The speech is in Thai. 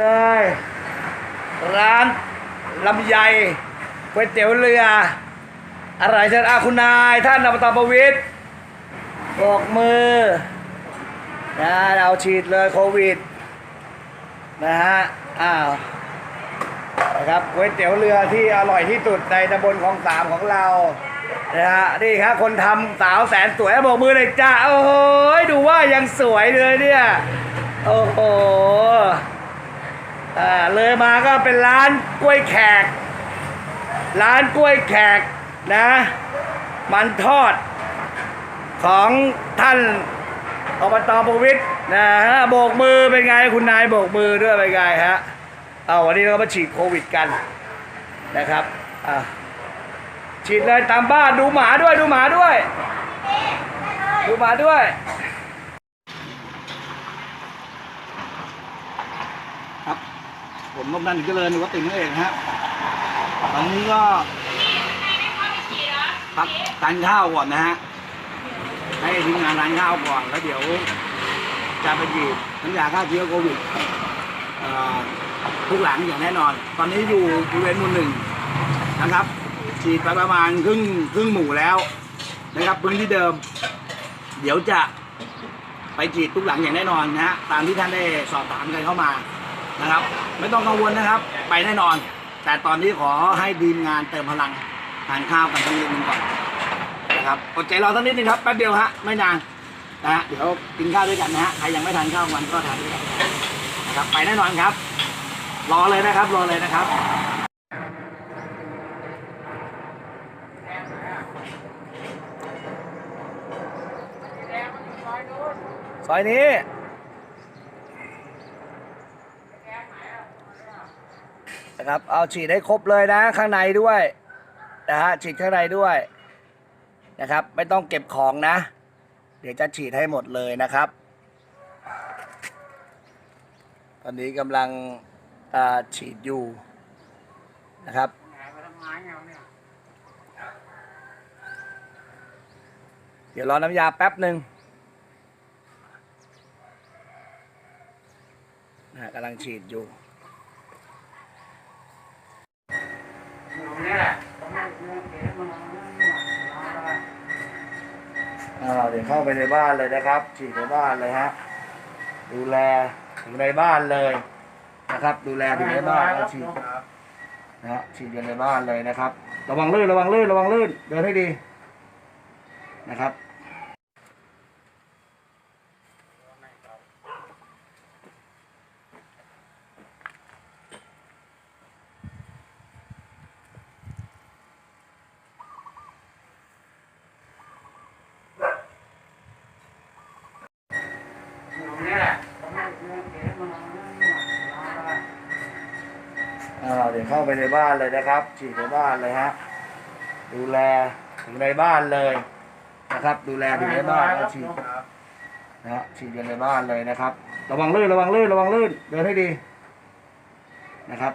เลยร้านลำไยก๋วยเตี๋ยวเรืออะไรเชิญอาคุณนายท่านอบตประวิตรโบกมือนะเราฉีดเลยโควิดนะฮะอ้าวนะครับก๋วยเตี๋ยวเรือที่อร่อยที่สุดในตำบลคลองสามของเรานะฮะนี่ครับคนทำสาวแสนสวยโบกมือเลยจ้าโอ้โหดูว่ายังสวยเลยเนี่ยโอ้โห เลยมาก็เป็นร้านกล้วยแขก ร้านกล้วยแขกนะ มันทอดของท่านอบตประวิตนะฮะโบกมือเป็นไงคุณนายโบกมือด้วยเป็นไงฮะเอาวันนี้เรามาฉีดโควิดกันนะครับอ่าฉีดเลยตามบ้านดูหมาด้วยดูหมาด้วย ดูหมาด้วยครับ ผมนพนันเจริญหรือว่าติ๋มนั่นเองฮะตอนนี้ก็พักทานข้าวก่อนนะฮะให้ทีมงานทานข้าวก่อนแล้วเดี๋ยวจะไปฉีดน้ำยาฆ่าเชื้อโควิดเอ่อทุกหลังอย่างแน่นอน ตอนนี้อยู่บริเวณหมู่หนึ่งนะครับ ฉีดไปประมาณครึ่งครึ่งหมู่แล้วนะครับพื้นที่เดิม เดี๋ยวจะไปฉีดทุกหลังอย่างแน่นอนนะฮะตามที่ท่านได้สอบถามกันเข้ามา นะครับ ไม่ต้องกังวลนะครับ ไปแน่นอน แต่ตอนนี้ขอให้ทีมงานเติมพลังทานข้าวกันสักนิดนึงก่อนนะครับอดใจรอสักนิดนึงครับแป๊บเดียวฮะไม่นานนะฮะเดี๋ยวกินข้าวด้วยกันนะฮะใครยังไม่ทานข้าววันก็ทานด้วยกันนะครับไปแน่นอนครับ รอเลยนะครับรอเลยนะครับซอยนี้ นะครับเอาฉีดให้ครบเลยนะข้างในด้วยนะฮะฉีดข้างในด้วยนะครับ ไม่ต้องเก็บของนะ เดี๋ยวจะฉีดให้หมดเลยนะครับ ตอนนี้กำลังฉีดอยู่นะครับเดี๋ยวรอน้ำยาแป๊บหนึ่งนะกำลังฉีดอยู่ อ่าเดี๋ยวเข้าไปในบ้านเลยนะครับฉีดในบ้านเลยฮะดูแลถึงในบ้านเลยนะครับ ดูแลถึงในบ้านแล้วฉีดนะฮะฉีดกันในบ้านเลยนะครับ ระวังลื่นระวังลื่นระวังลื่นเดินให้ดีนะครับ อ่าเดี๋ยวเข้าไปในบ้านเลยนะครับ ฉีดในบ้านเลยฮะดูแลถึงในบ้านเลยนะครับ ดูแลถึงในบ้านแล้วฉีดนะฮะฉีดกันในบ้านเลยนะครับ ระวังลื่นระวังลื่นระวังลื่นเดินให้ดีนะครับ